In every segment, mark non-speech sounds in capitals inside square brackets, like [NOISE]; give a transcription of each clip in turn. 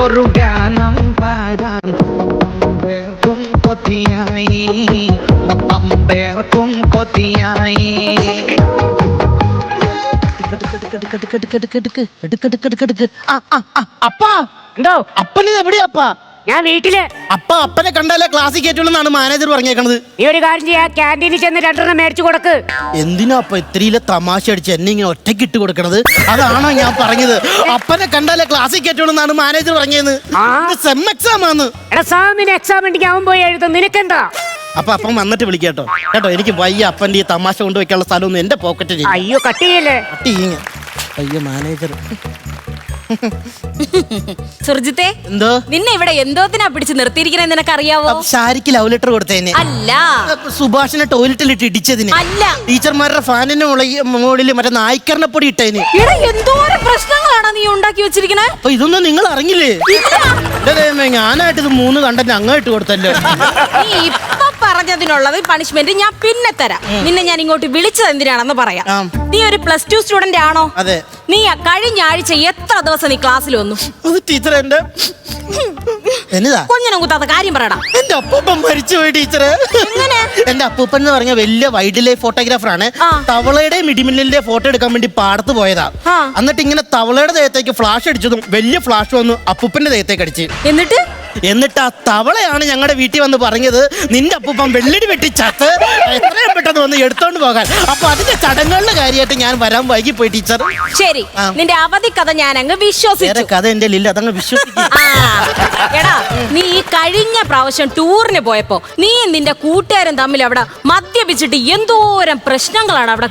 എനിക്കൊരു ഗാനം പാടാൻ പേർക്കും കൊതിയായി. മൊത്തം പേർക്കും കൊതിയായി അപ്പാ. എന്തോ അപ്പന് എവിടെയാപ്പാ ഞാൻ വീട്ടിൽ. അപ്പ അപ്പനെ കണ്ടാലേ ക്ലാസ്സിൽ കയറ്റുള്ളൂ മാനേജർ പറഞ്ഞേക്കണത്. നീ ഒരു കാര്യം ചെയ്യാ ക്യാന്റീനിൽ ചെന്ന് രണ്ടെണ്ണം മേടിച്ചു കൊടുക്ക്. എന്തിനാ അപ്പ ഇത്രയിലെ തമാശ അടിച്ച് എന്നെ ഇങ്ങനെ ഒറ്റയ്ക്ക് ഇട്ട് കൊടുക്കണത്? അതാണോ ഞാൻ പറഞ്ഞത്. അപ്പനെ കണ്ടാലേ ക്ലാസ്സിൽ കയറ്റുള്ളൂ മാനേജർ പറഞ്ഞത്. സെം എക്സാം ആണ് എടാ സാമിന് എക്സാം ഉണ്ടെങ്കിൽ അവൻ പോയി എഴുതും. നിനക്കെന്താ? അപ്പൊ അപ്പം വന്നിട്ട് വിളിക്കാട്ടോ കേട്ടോ. എനിക്ക് വയ്യ അപ്പന്റെ ഈ തമാശ കൊണ്ടുവയ്ക്കാനുള്ള സ്ഥലമൊന്നും എന്റെ പോക്കറ്റിൽ അയ്യോ കട്ട് ചെയ്യല്ലേ? അയ്യോ മാനേജർ [LAUGHS] സുർജിത്തെ എന്തോ? നിന്നെ ഇവിടെ എന്തോത്തിനാ പിടിച്ച് നിർത്തിയിരിക്കുന്നത് നിനക്കറിയാവോ? അറിയാവോ ശാരിക്ക് ലവ് ലെറ്റർ കൊടുത്തേനെ. അല്ല. സുഭാഷിനെ സുഭാഷിനെ ടോയ്ലറ്റിലിട്ട് ഇടിച്ചതിന്. അല്ല. ടീച്ചർമാരുടെ ഫാനിന്റെ മുകളിൽ മറ്റേ നായ്ക്കറിനെ പൊടി ഇട്ടതിന് ഇവിടെ എന്തോരം പ്രശ്നങ്ങളാണ് നീ ഉണ്ടാക്കി വെച്ചിരിക്കണേ? അപ്പൊ ഇതൊന്നും നിങ്ങൾ അറിഞ്ഞില്ലേ? ഞാനായിട്ട് ഇത് മൂന്ന് കണ്ടന്റ് അങ്ങോട്ട് കൊടുത്തല്ലോ. നീ ഇപ്പൊ പറഞ്ഞതിനുള്ളത് പണിഷ്മെന്റ് ഞാൻ പിന്നെ തരാം. നിന്നെ ഞാൻ ഇങ്ങോട്ട് വിളിച്ചത് എന്തിനാണെന്ന് പറയാം. നീ ഒരു പ്ലസ് ടു സ്റ്റുഡന്റ് ആണോ? അതെ. നീ കഴിഞ്ഞ ആഴ്ച എത്ര ദിവസം നീ ക്ലാസ്സിൽ വന്നു? അത് ടീച്ചർ എന്റെ എന്നതാ? കൊഞ്ഞനം കുത്താത്ത കാര്യം പറയടാ. എന്റെ അപ്പൂപ്പൻ മരിച്ചുപോയി ടീച്ചറെ? എന്റെ അപ്പൂപ്പൻ എന്ന് പറഞ്ഞ വലിയ വൈൽഡ് ലൈഫ് ഫോട്ടോഗ്രാഫർ ആണ് തവളയുടെ മിടിമില്ലിന്റെ ഫോട്ടോ എടുക്കാൻ വേണ്ടി പാടത്ത് പോയതാ. എന്നിട്ട് ഇങ്ങനെ തവളയുടെ ദേഹത്തേക്ക് ഫ്ലാഷ് അടിച്ചതും വലിയ ഫ്ലാഷ് വന്നു അപ്പൂപ്പന്റെ ദേഹത്തേക്ക് അടിച്ച്. എന്നിട്ട്? എന്നിട്ട് ആ തവളയാണ് ഞങ്ങളുടെ വീട്ടിൽ വന്ന് പറഞ്ഞത് നിന്റെ അപ്പൂപ്പം വെള്ളടി വെട്ടി ചത്ത് എത്രയും പെട്ടെന്ന് വന്ന് എടുത്തോണ്ട് പോകാൻ. അപ്പൊ അതിന്റെ ചടങ്ങുകളുടെ കാര്യമായിട്ട് ഞാൻ വരാൻ വൈകി പോയി ടീച്ചർ. ശരി നിന്റെ അവധി കഥ ഞാൻ അങ്ങ് വിശ്വസിച്ചു കഥ എന്റെ ലില്ല അതങ്ങ് വിശ്വസിക്കും. എടാ നീ ഈ കഴിഞ്ഞ പ്രാവശ്യം ടൂറിന് പോയപ്പോ നീ നിന്റെ കൂട്ടുകാരൻ തമ്മിൽ അവിടെ മദ്യപിച്ചിട്ട് എന്തോരം പ്രശ്നങ്ങളാണ് അവിടെ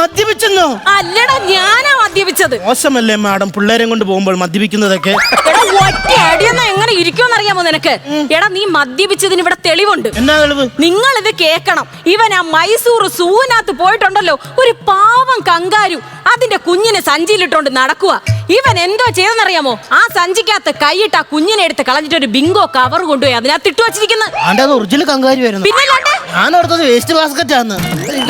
മദ്യപിച്ചെന്നോ? അല്ലടാ ഞാനാ മദ്യപിച്ചത്. മോശമല്ലേ മാഡം? പിള്ളേരെ കൊണ്ട് പോകുമ്പോൾ മദ്യപിക്കുന്നതൊക്കെ. എടാ അടിയൊന്നും എങ്ങനെ ഇരിക്കുമെന്ന് അറിയാമോ നിനക്ക്? എടാ നീ മദ്യപിച്ചതിന് ഇവിടെ തെളിവുണ്ട്. എന്നാ തെളിവ്? നിങ്ങൾ ഇത് കേക്കണം. ഇവൻ ആ മൈസൂർ സൂവിനകത്ത് പോയിട്ടുണ്ടല്ലോ. ഒരു പാവം കങ്കാരു അതിന്റെ കുഞ്ഞിനെ സഞ്ചിയിലിട്ടോണ്ട് നടക്കുക ഇവൻ എന്തോ ചെയ്തെന്നറിയാമോ? ആ സഞ്ചിക്കകത്ത് കൈയിട്ട് ആ കുഞ്ഞിനെ എടുത്ത് കളഞ്ഞിട്ട് ഒരു ബിങ്കോ കവർ കൊണ്ടുപോയി അതിനകത്ത് ഇട്ടു വച്ചിരിക്കുന്നു. ആണ്ട് അത് ഒറിജിനൽ കങ്കാരി വരുന്നു. പിന്നെ ഞാൻ ഓർത്തത് വേസ്റ്റ് ബാസ്ക്കറ്റ് ആന്ന്.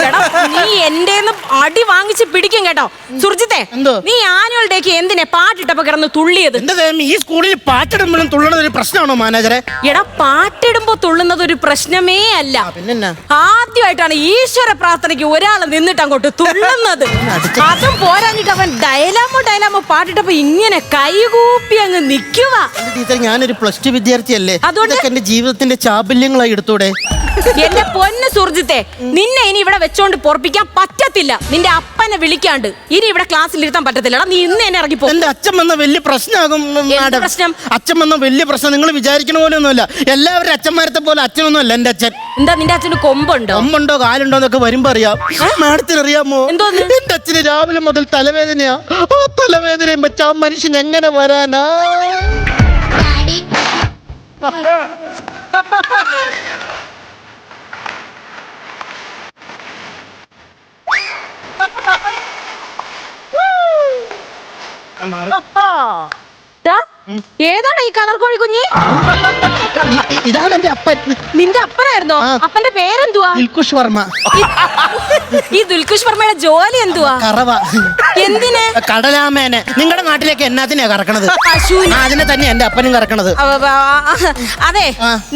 എടാ, നീ എന്റെ അടി വാങ്ങിച്ച് പിടിക്കും കേട്ടോ. സുർജിത്തെ എന്തോ? നീ ആനുവൽ ഡേക്ക് എന്തിനെ പാട്ടിട്ടപ്പോ കിടന്ന് തുള്ളിയത്? എന്റെ ഈ സ്കൂളിൽ പാട്ടിടുമ്പോഴും തുള്ളണത് ഒരു പ്രശ്നമാണോ മാനേജറെ? എടാ പാട്ടിടുമ്പോ തുള്ളുന്നത് ഒരു പ്രശ്നമേ അല്ല. പിന്നെന്നാ? ആദ്യമായിട്ടാണ് ഈശ്വര പ്രാർത്ഥനയ്ക്ക് ഒരാൾ നിന്നിട്ട് അങ്ങോട്ട് തുള്ളുന്നത്. [LAUGHS] അതും പോരാഞ്ഞിട്ട് അവൻ ഡയലാമോ ഡയലാമോ പാട്ടിട്ടപ്പോ ഇങ്ങനെ കൈകൂപ്പി അങ്ങ് നിൽക്കുക ടീച്ചർ ഞാനൊരു പ്ലസ് ടു വിദ്യാർത്ഥിയല്ലേ? അതുകൊണ്ട്? ഇതൊക്കെ എന്റെ ജീവിതത്തിന്റെ ചാബല്യങ്ങളായി എടുത്തൂടെ? എന്റെ പൊന്ന് സുർജിത്തെ നിന്നെ ഇനി ഇവിടെ വെച്ചോണ്ട് പൊറപ്പിക്കാൻ പറ്റത്തില്ല. നിന്റെ അപ്പനെ വിളിക്കാണ്ട്. ഇനി ഇവിടെ ക്ലാസ്സിൽ ഇരുത്താൻ പറ്റത്തില്ലടാ. നീ ഇന്ന് എന്നെ ഇറങ്ങി എന്റെ അച്ഛൻ വന്ന വലിയ പ്രശ്നമാകും മാഡം? പ്രശ്നം? അച്ഛൻ വന്ന വലിയ പ്രശ്നം. നിങ്ങൾ വിചാരിക്കണ പോലെ ഒന്നുമല്ല എല്ലാവരും അച്ഛന്മാരത്തെ പോലെ അച്ഛനൊന്നും അല്ല എന്റെ അച്ഛൻ. എന്താ നിന്റെ അച്ഛന് കൊമ്പുണ്ടോ? കൊമ്പുണ്ടോ കാലുണ്ടോ എന്നൊക്കെ വരുമ്പോ അറിയാം. മാഡത്തിന് അറിയാമോ എന്തോന്ന്? എന്റെ അച്ഛന് രാവിലെ മുതൽ തലവേദനയാ. ആ തലവേദനയും വെച്ച് ആ മനുഷ്യൻ എങ്ങനെ വരാനാ? ഏതാണ് ഈ കളർ കോഴി കുഞ്ഞി? ഇതാണ് എന്റെ അപ്പൻ. നിന്റെ അപ്പനായിരുന്നോ? അപ്പന്റെ പേരെന്തുവാ? ദുൽഖുഷ് വർമ്മ. ഈ ദുൽഖുഷ് വർമ്മയുടെ ജോലി എന്തുവാ? എന്തിനെ? എന്തിന് കടലാമേനെ. നിങ്ങളുടെ നാട്ടിലേക്ക് എന്നാത്തിനാ കറക്കണത്? അതിനെ തന്നെ എന്റെ അപ്പനും കറക്കണത്. അതെ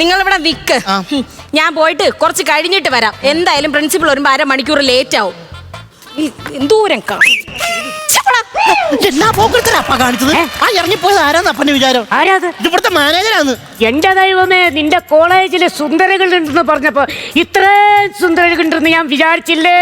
നിങ്ങൾ ഇവിടെ വിക്ക്. ഞാൻ പോയിട്ട് കുറച്ച് കഴിഞ്ഞിട്ട് വരാം. എന്തായാലും പ്രിൻസിപ്പൾ വരുമ്പോ അരമണിക്കൂർ ലേറ്റ് ആവും. എന്തൂരം കാണിച്ചത്? ആ ഇറങ്ങിപ്പോയത് ആരാന്ന് അപ്പന്റെ വിചാരം? ആരാത്? ഇത് ഇവിടുത്തെ മാനേജരാണ് എന്റെ ദൈവമേ നിന്റെ കോളേജിൽ സുന്ദരകളുണ്ടെന്ന് പറഞ്ഞപ്പോ ഇത്രയും സുന്ദരകളുണ്ടെന്ന് ഞാൻ വിചാരിച്ചില്ലേ?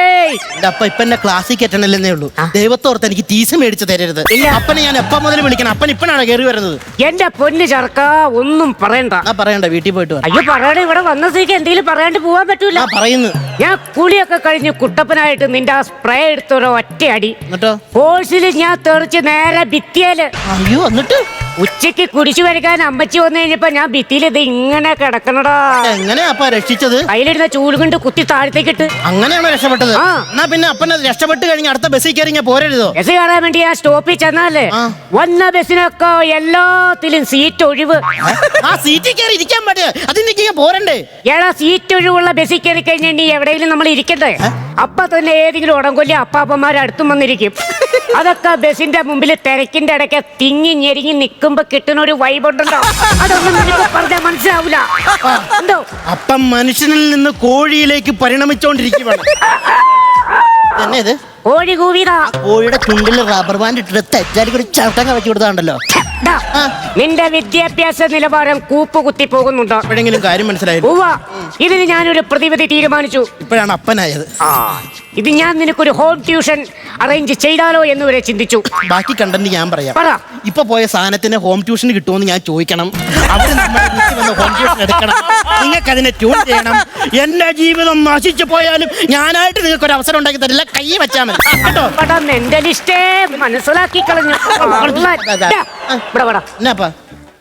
എന്റെ അപ്പ ഇപ്പൊ എന്നെ ക്ലാസ്സിൽ കെട്ടണല്ലെന്നേ ഉള്ളൂ. ദൈവത്തോർത്ത് എനിക്ക് ടീസ് മേടിച്ച് തരരുത്. അപ്പനെ ഞാൻ എപ്പ മുതൽ വിളിക്കണം? അപ്പൻ ഇപ്പനാണ് കയറി വരുന്നത്? എന്റെ പൊന്ന് ചർക്ക ഒന്നും പറയണ്ട. ആ പറയണ്ട വീട്ടിൽ പോയിട്ട് അയ്യോ പറയണ ഇവിടെ വന്ന സ്ഥിതിക്ക് എന്തെങ്കിലും പറയാണ്ട് പോവാൻ പറ്റൂല. പറയുന്നു. ഞാൻ കുളിയൊക്കെ കഴിഞ്ഞ് കുട്ടപ്പനായിട്ട് നിന്റെ ആ സ്പ്രേ എടുത്തൊരു ഒറ്റയടി. എന്നിട്ടോ? ഞാൻ തെറിച്ച് നേരെ ഭിത്തിയേൽ. അയ്യോ എന്നിട്ട്? ഉച്ചയ്ക്ക് കുടിച്ചു വരയ്ക്കാൻ അമ്മച്ചി വന്നു കഴിഞ്ഞപ്പോ ഞാൻ ഭിത്തിയിൽ ഇത് ഇങ്ങനെ കിടക്കണടാ. എങ്ങനെയാ അപ്പ രക്ഷിച്ചത്? കയ്യിലിരുന്ന ചൂൽ കൊണ്ട് കുത്തി താഴത്തേക്കിട്ട് അങ്ങനെയാണോ രക്ഷപ്പെട്ടത്? ആ. എന്നാ പിന്നെ അപ്പനെ രക്ഷപ്പെട്ട് കഴിഞ്ഞ അടുത്ത ബസ്സിൽ കയറി ഞാൻ പോരരുതോ? ബസ് കയറാൻ വേണ്ടി ആ സ്റ്റോപ്പിൽ ചെന്നാലേ ആ. വന്ന ബസ്സിനൊക്കെ എല്ലാത്തിലും സീറ്റ് ഒഴിവ്. ആ സീറ്റിൽ കയറി ഇരിക്കാൻ ഞാൻ പോരണ്ടേ? ഏടാ സീറ്റ് ഒഴിവുള്ള ബസ്സിൽ കയറി നീ എവിടെയെങ്കിലും നമ്മൾ ഇരിക്കണ്ടേ? അപ്പൊ തന്നെ ഏതെങ്കിലും ഉടങ്കൊല്ലി അപ്പാപ്പന്മാർ അടുത്തും വന്നിരിക്കും. അതൊക്കെ ബസ്സിന്റെ മുമ്പിൽ തിരക്കിന്റെ ഇടയ്ക്ക് തിങ്ങി ഞെരിങ്ങി നിൽക്കും നിൽക്കുമ്പോ കിട്ടുന്ന ഒരു വൈബ് ഉണ്ടല്ലോ. അതൊന്നും നിനക്ക് പറഞ്ഞാൽ മനസ്സിലാവൂല. എന്തോ? അപ്പം മനുഷ്യനിൽ നിന്ന് കോഴിയിലേക്ക് പരിണമിച്ചോണ്ടിരിക്കുകയാണ് തന്നെ ഇത്? കോഴി കൂവിതാ കോഴിയുടെ ചുണ്ടിൽ റബ്ബർ ബാൻഡ് ഇട്ടിട്ട് തെറ്റാലി ഒരു ചവിട്ടങ്ങ വെച്ച് കൊടുത്താണ്ടല്ലോ. നിന്റെ വിദ്യാഭ്യാസ നിലവാരം കൂപ്പ് കുത്തി പോകുന്നുണ്ടോ? എപ്പോഴെങ്കിലും കാര്യം മനസ്സിലായില്ല? ഉവ്വ. ഇതിന് ഞാനൊരു പ്രതിവിധി തീരുമാനിച്ചു. ഇപ്പോഴാണ് അപ്പനായത്. ആ. ഇത് ഞാൻ നിനക്കൊരു ഹോം ട്യൂഷൻ അറേഞ്ച് ചെയ്താലോ എന്ന് വരെ ചിന്തിച്ചു. ബാക്കി കണ്ടന്റ് ഞാൻ പറയാം. പറ. ഇപ്പൊ പോയ സാധനത്തിന് ഹോം ട്യൂഷൻ കിട്ടുമെന്ന് ഞാൻ ചോദിക്കണം. വീട്ടിൽ വന്ന് ഹോം ട്യൂഷൻ എടുക്കണം. നിങ്ങൾക്ക് അതിനെ ട്യൂൺ ചെയ്യണം. എന്റെ ജീവിതം നശിച്ചു പോയാലും ഞാനായിട്ട് നിങ്ങൾക്ക് ഒരു അവസരം ഉണ്ടാക്കി തരില്ല. കൈ വെച്ചാൽ മതി. കേട്ടോ? പടാ നിന്റെ ലിസ്റ്റേ മനസ്സിലാക്കി കളഞ്ഞു. ഡാ, ഇവിടെ ഇതല്ലാതെ എന്നാപ്പാ?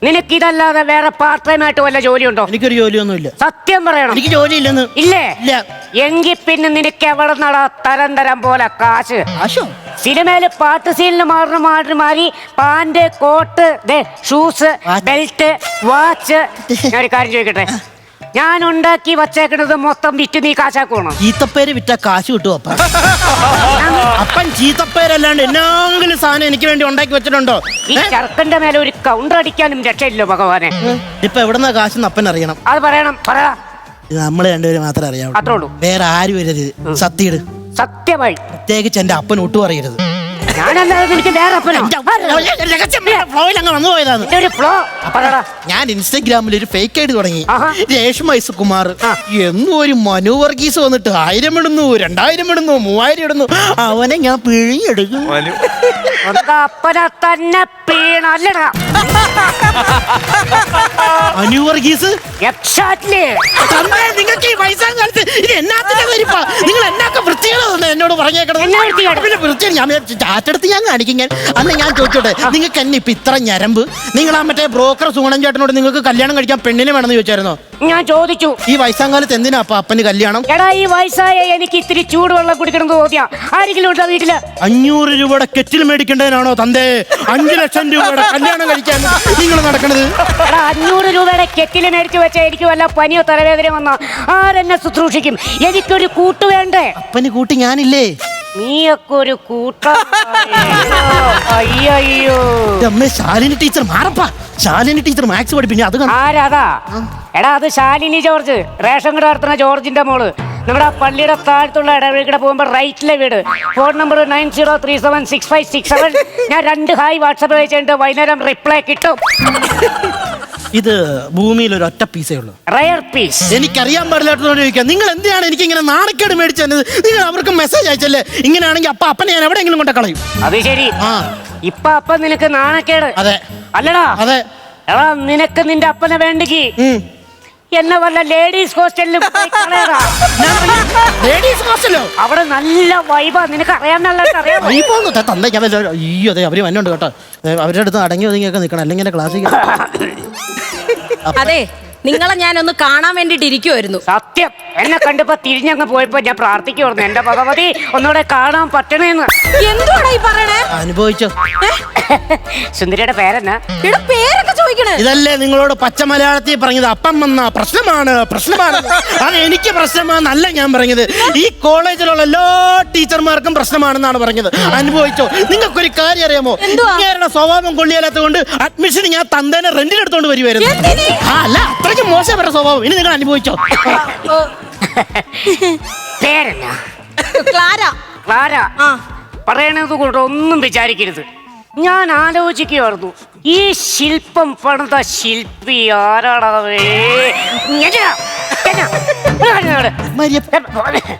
നിനക്കിതല്ലാതെ വേറെ പാർട്ട് ടൈം ആയിട്ട് വല്ല ജോലിയുണ്ടോ? എനിക്കൊരു ജോലിയൊന്നുമില്ല. സത്യം പറയണം. എനിക്ക് ജോലി ഇല്ലെന്ന് ഇല്ലേ? ഇല്ല. എങ്കിൽ പിന്നെ നിനക്ക് എവിടെ നടാ തരം തരം പോലെ കാശ്? ആശോ സിനിമയിൽ പാട്ട് സീനിൽ മാറുന്ന മാറി മാറി pant coat shoes belt watch ഞാൻ ഒരു കാര്യം ചോദിക്കട്ടെ? ഞാൻ ഉണ്ടാക്കി വച്ചേക്കണത് മൊത്തം വിറ്റ് നീ കാശാക്കണം ചീത്തപ്പേര് വിറ്റ കാശ് കിട്ടും അപ്പ. അപ്പൻ ചീത്തപ്പേരല്ലാണ്ട് എന്നാങ്കിലും സാധനം എനിക്ക് വേണ്ടി ഉണ്ടാക്കി വെച്ചിട്ടുണ്ടോ? ഈ ചെറുക്കന്റെ മേലെ ഒരു കൗണ്ടർ അടിക്കാനും രക്ഷയില്ലോ ഭഗവാനെ. ഇപ്പൊ എവിടുന്ന കാശ് അപ്പൻ അറിയണം. അത് പറയണം പറ. ഇത് നമ്മൾ രണ്ടുപേരും മാത്രമേ അറിയാവൂ. അത്രേ ഉള്ളൂ. വേറെ ആരും വരരുത്. സത്യയിട് സത്യമായി. പ്രത്യേകിച്ച് എന്റെ അപ്പൻ ഒട്ടും അറിയരുത്. ഞാനല്ലാതെ എനിക്ക് വേറെ അപ്പനോ? ഫ്ലോയിൽ അങ്ങ് വന്നു പോയതാണ്. ഒരു ഫ്ലോ പറടാ ഞാൻ ഇൻസ്റ്റഗ്രാമിൽ ഒരു ഫേക്ക് ആയിട്ട് തുടങ്ങി. രേഷ്മ ഐസുകുമാർ. എന്നും ഒരു മനു വർഗീസ് വന്നിട്ട് ആയിരം ഇടുന്നു രണ്ടായിരം ഇടുന്നു മൂവായിരം ഇടുന്നു. അവനെ ഞാൻ പിഴിഞ്ഞെടുക്കും. അപ്പനെ തന്നെ പീണല്ലടാ. അനു വർഗീസ്? എക്സാക്ട്ലി തന്നേ, നിങ്ങൾക്ക് ഈ വയസ്സാം കാലത്ത് ഇത് എന്നാത്തിന്റെ വരിപ്പാ? നിങ്ങൾ എന്നാക്ക എന്നോട്? പിന്നെ വൃത്തിയാണ് ഞാൻ ചാറ്റെടുത്ത് ഞാൻ കാണിക്കും ഞാൻ. അന്ന് ഞാൻ ചോദിച്ചോട്ടെ നിങ്ങൾക്ക് എന്നെ ഇപ്പൊ ഇത്ര ഞരമ്പ്? നിങ്ങൾ ആ മറ്റേ ബ്രോക്കർ സുഗണൻ ചേട്ടനോട് നിങ്ങൾക്ക് കല്യാണം കഴിക്കാൻ പെണ്ണിനെ വേണമെന്ന് ചോദിച്ചായിരുന്നോ? ഞാൻ ചോദിച്ചു. ഈ വയസ്സാം കാലത്ത് എന്തിനാ അപ്പൊ അപ്പന് കല്യാണം? എടാ ഈ വയസ്സായ എനിക്ക് ഇത്തിരി ചൂടുവെള്ളം കുടിക്കണം തോന്നിയാ. ആരെങ്കിലും ഉണ്ടോ വീട്ടിൽ? അഞ്ഞൂറ് രൂപയുടെ കെറ്റിൽ മേടിക്കേണ്ടതിനാണോ തന്തേ അഞ്ചു ലക്ഷം രൂപയുടെ കല്യാണം കഴിക്കാൻ നിങ്ങൾ നടക്കുന്നത് എടാ അഞ്ഞൂറ് രൂപയുടെ കെറ്റിൽ മേടിച്ചു വെച്ച എനിക്ക് വല്ല പനിയോ തലവേദന വന്നോ ആരെന്നെ ശുശ്രൂഷിക്കും? എനിക്കൊരു കൂട്ട് വേണ്ടേ? അപ്പന് കൂട്ടി ഞാനില്ലേ? നീയൊക്കെ ഒരു കൂട്ട അയ്യോ അമ്മേ ശാലിനി ടീച്ചർ മാറപ്പാ. ശാലിനി ടീച്ചർ മാത്സ് പഠിപ്പിക്കും അത്? ആരാതാ എടാ അത് ശാലിനി ജോർജ്. റേഷൻ കട നടത്തുന്ന ജോർജിന്റെ മോൾ. നമ്മുടെ പള്ളിയുടെ താഴത്തുള്ള ഇടവഴിക്കടെ പോകുമ്പോൾ റൈറ്റിലെ വീട്. Phone number nine zero three seven six five six seven. ഞാൻ രണ്ട് ഹായ് വാട്സപ്പ് അയച്ചിട്ട് വൈകുന്നേരം റിപ്ലൈ കിട്ടും. ഇത് ഭൂമിയിൽ ഒരു ഒറ്റ പീസേ ഉള്ളൂ. റയർ പീസ് എനിക്കറിയാൻ പാടില്ലാത്തതുകൊണ്ട് ചോദിക്കാം. നിങ്ങൾ എന്തിനാണ് എനിക്ക് ഇങ്ങനെ നാണക്കേട് മേടിച്ചു തന്നത് നിങ്ങൾ അവർക്ക് മെസ്സേജ് അയച്ചല്ലേ? ഇങ്ങനെയാണെങ്കിൽ അപ്പ അപ്പനെ ഞാൻ എവിടെയെങ്കിലും കൊണ്ട് കളയും. അത് ശരി. ആ. ഇപ്പൊ അപ്പ നിനക്ക് നാണക്കേട്. അതെ. അല്ലടാ. അതെ. എടാ നിനക്ക് നിന്റെ അപ്പനെ വേണ്ടെങ്കിൽ ഉം. എന്നെ വല്ല ലേഡീസ് ഹോസ്റ്റലിൽ. ലേഡീസ് ഹോസ്റ്റലോ അവിടെ നല്ല വൈബാ നിനക്ക് ഈ പോകുന്നു തന്നെ അയ്യോ അതെ അവർ വന്നുണ്ട് കേട്ടോ. അവരുടെ അടുത്ത് അടങ്ങി ഒതുങ്ങിയൊക്കെ നിൽക്കണം. അല്ലെങ്കിൽ എന്റെ ക്ലാസ്സിൽ അതെ നിങ്ങളെ ഞാനൊന്ന് കാണാൻ വേണ്ടിട്ട് ഇരിക്കുമായിരുന്നു സത്യം. എന്നെ കണ്ടപ്പോ തിരിഞ്ഞങ്ങ് പോയപ്പോ ഞാൻ പ്രാർത്ഥിക്കുന്നു എന്റെ ഭഗവതി ഒന്നുകൂടെ കാണാൻ പറ്റണേന്ന്. എന്തുവാടാ ഈ പറയണേ? അനുഭവിച്ചോ? സുന്ദരിയുടെ പേരെന്നാ? ഇവിടെ പേരൊക്കെ ചോദിക്കണേ. ഇതല്ലേ നിങ്ങളോട് പച്ച മലയാളത്തിൽ പറഞ്ഞത്. അപ്പം വന്ന പ്രശ്നമാണ് പ്രശ്നമാണ്. അത് എനിക്ക് പ്രശ്നമാണെന്നല്ല ഞാൻ പറഞ്ഞത്. ഈ കോളേജിലുള്ള എല്ലാ ടീച്ചർമാർക്കും പ്രശ്നമാണെന്നാണ് പറഞ്ഞത്. അനുഭവിച്ചോ? നിങ്ങൾക്കൊരു കാര്യം അറിയാമോ? എന്തുവാ? ഇങ്ങേരുടെ സ്വഭാവം കൊള്ളിയാലാത്ത കൊണ്ട് അഡ്മിഷൻ ഞാൻ തന്തേനെ റെന്റിനെടുത്തോണ്ട് വരുമായിരുന്നു എന്തിന്? ആ, അല്ല അത്രയ്ക്ക് മോശം അവരുടെ സ്വഭാവം. ഇനി നിങ്ങൾ അനുഭവിച്ചോ? ഓ, [LAUGHS] പേരെന്നാ? ക്ലാര. ക്ലാര? ആ. പറയണത് കൊണ്ട് ഒന്നും വിചാരിക്കരുത്. ഞാൻ ആലോചിക്കുമായിരുന്നു ഈ ശില്പം പണിത ശില്പി. മര്യ-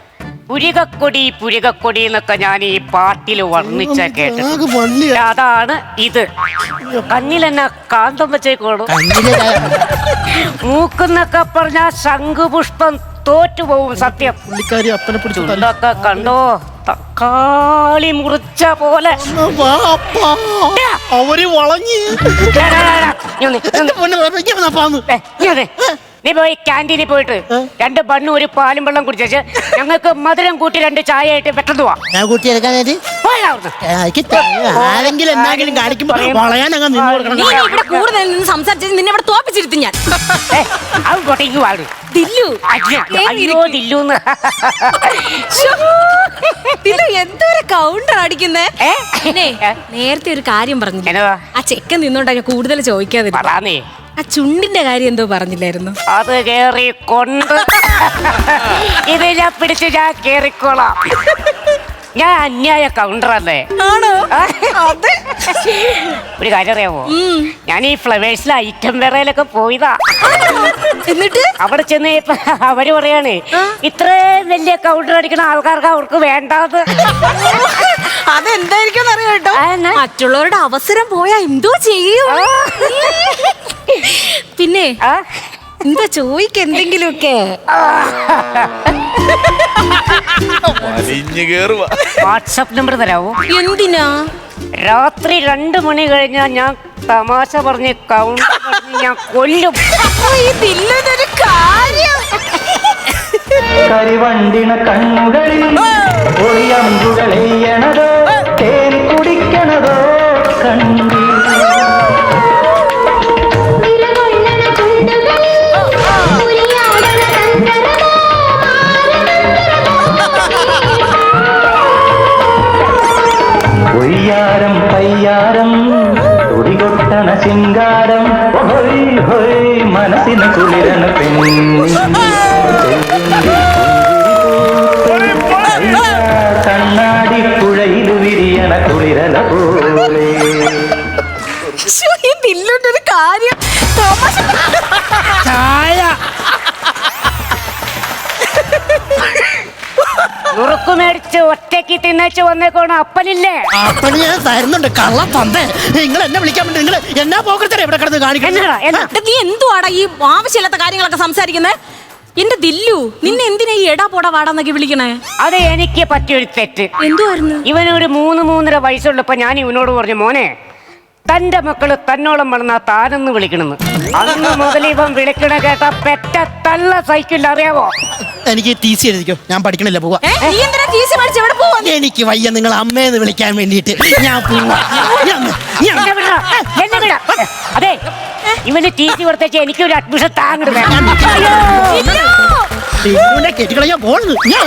പുരികക്കൊടി പുരികക്കൊടി എന്നൊക്കെ ഞാൻ ഈ പാട്ടിൽ വർണിച്ച കേട്ടു ആകെ വള്ളിയാ. അതാണ് ഇത്. കണ്ണിൽ കണ്ണിലെന്നെ കാന്തം വെച്ചേക്കോളൂ മൂക്കുന്നൊക്കെ പറഞ്ഞ ശംഖുപുഷ്പം തോറ്റുപോകും സത്യം. പുള്ളിക്കാരി അപ്പനെ പിടിച്ചു തല്ല. ചുണ്ടൊക്കെ കണ്ടോ? തക്കാളി മുറിച്ച പോലെ. വാ, അപ്പാ. അവർ വളഞ്ഞ്. ഡാ, ഡാ, ഡാ, ഡാ. നീ ഒന്ന്, നീ ഒന്ന്. പൊന്നു ഇങ്ങനെ വന്നപ്പാന്ന്. ദേ, നീ പോയി ക്യാന്റീനിൽ പോയിട്ട് രണ്ട് ബണ്ണും ഒരു പാലും വെള്ളം കുടിച്ചേച്ച് ഞങ്ങൾക്ക് മധുരം കൂട്ടി രണ്ട് ചായ ആയിട്ട് പെട്ടെന്ന് പോവാം. ഞാൻ കൂട്ടി എടുക്കാനായിട്ട് പോയാ അവിടുന്ന്. ആരെങ്കിലും എന്തെങ്കിലും കാണിക്കുമ്പോ വളയാൻ അങ്ങ് നിന്ന് കൊടുക്കണം. നീ ഇവിടെ കൂടുതൽ നിന്ന് സംസാരിച്ച് നിന്നെ ഇവിടെ തോപ്പിച്ചിരുത്തി ഞാൻ. ഏ, അത് പാടും ദില്ലു. അയ്യോ കേറി അയ്യോ ഇരിക്ക്. ദില്ലൂന്ന്. ദില്ലു എന്തോരെ കൗണ്ടർ അടിക്കുന്നേ? നേരത്തെ ഒരു കാര്യം പറഞ്ഞില്ല? ആ ചെക്കൻ നിന്നോണ്ടാ ഞാൻ കൂടുതൽ ചോദിക്കാതിരുന്നു? ആ ചുണ്ടിന്റെ കാര്യം എന്തോ പറഞ്ഞില്ലായിരുന്നു. അത് കേറി കൊണ്ട്. ഇത് ഞാൻ പിടിച്ച് ഞാൻ കേറിക്കോളാം. ഞാൻ അന്യായ കൗണ്ടറല്ലേ ആണോ? ഒരു കാര്യം അറിയാമോ ഞാൻ ഈ ഫ്ലവേഴ്സിലെ ഐറ്റം വേറയിലൊക്കെ പോയതാ. എന്നിട്ട്? അവിടെ ചെന്ന് അവർ പറയാണ് ഇത്രയും വലിയ കൗണ്ടർ അടിക്കണ ആൾക്കാർക്ക് അവർക്ക് വേണ്ടാത് അതെന്തായിരിക്കും അറിയാം കേട്ടോ? മറ്റുള്ളവരുടെ അവസരം പോയാ എന്തോ ചെയ്യും. പിന്നെ? എന്താ ചോദിക്ക എന്തെങ്കിലുമൊക്കെ? വാട്സാപ്പ് നമ്പർ തരാവോ? എന്തിനാ? രാത്രി രണ്ടു മണി കഴിഞ്ഞാ ഞാൻ തമാശ പറഞ്ഞ് പറഞ്ഞ് ഞാൻ കൊല്ലും. ഓ, ഇതില്ലതൊരു കാര്യം. കരിവണ്ടിന കണ്ണുകളിൽ ഒളിയമ്പുകളെയ്യണതോ തേൻ കുടിക്കണതോ കണ്ടി വിരിയണ കുളിരല പോലെ ശ്ശോ, കാര്യം ചായ. നുറുക്കു മേടിച്ച് ഒറ്റയ്ക്ക് തിന്നച്ച് വന്നേക്കോണ അപ്പനില്ലേ? അപ്പോൾ ഞാൻ തരുന്നുണ്ട്. കള്ള പന്തേ നിങ്ങൾ എന്നെ വിളിക്കാൻ വേണ്ടി നിങ്ങൾ എന്നാ പോകരുത്തരെ ഇവിടെ കിടന്ന് കാണിക്കണം നീ എന്തുവാടാ ഈ ആവശ്യമില്ലാത്ത കാര്യങ്ങളൊക്കെ സംസാരിക്കുന്നത് എന്റെ ദില്ലു നിന്നെ എന്തിനാ ഈ എടാ പോടാ വാടാന്നൊക്കെ വിളിക്കണേ? അത് എനിക്ക് പറ്റിയൊരു തെറ്റ്. എന്തുവായിരുന്നു? ഇവനൊരു മൂന്ന് മൂന്നര വയസ്സുള്ളപ്പോ ഞാൻ ഇവനോട് പറഞ്ഞു മോനെ തന്റെ മക്കൾ തന്നോളം വളർന്ന താനെന്ന് വിളിക്കണെന്ന്. അന്ന് മുതൽ ഇവൻ വിളിക്കണ കേട്ട പെറ്റ തള്ള സൈക്കിളിൽ അറിയാവോ? എനിക്ക് ടി സി എഴുതിക്കോ. ഞാൻ പഠിക്കണില്ല പോവാ. ഏ, നീ എന്തിനാ ടി സി മേടിച്ച് എവിടെ പോവാ? നീ? എനിക്ക് വയ്യ നിങ്ങൾ അമ്മേന്ന് വിളിക്കാൻ വേണ്ടിട്ട് ഞാൻ പോവാ. ഞാൻ- ഞാൻ- എന്നെ വിടടാ, എന്നെ വിടാ. അതെ ഇവന് ടി സി കൊടുത്തേച്ച് എനിക്കൊരു അഡ്മിഷൻ താങ്ങട് വേണം. ടിന്നുവിനെ കെട്ടിക്കളയാൻ പോണത് ഞാൻ.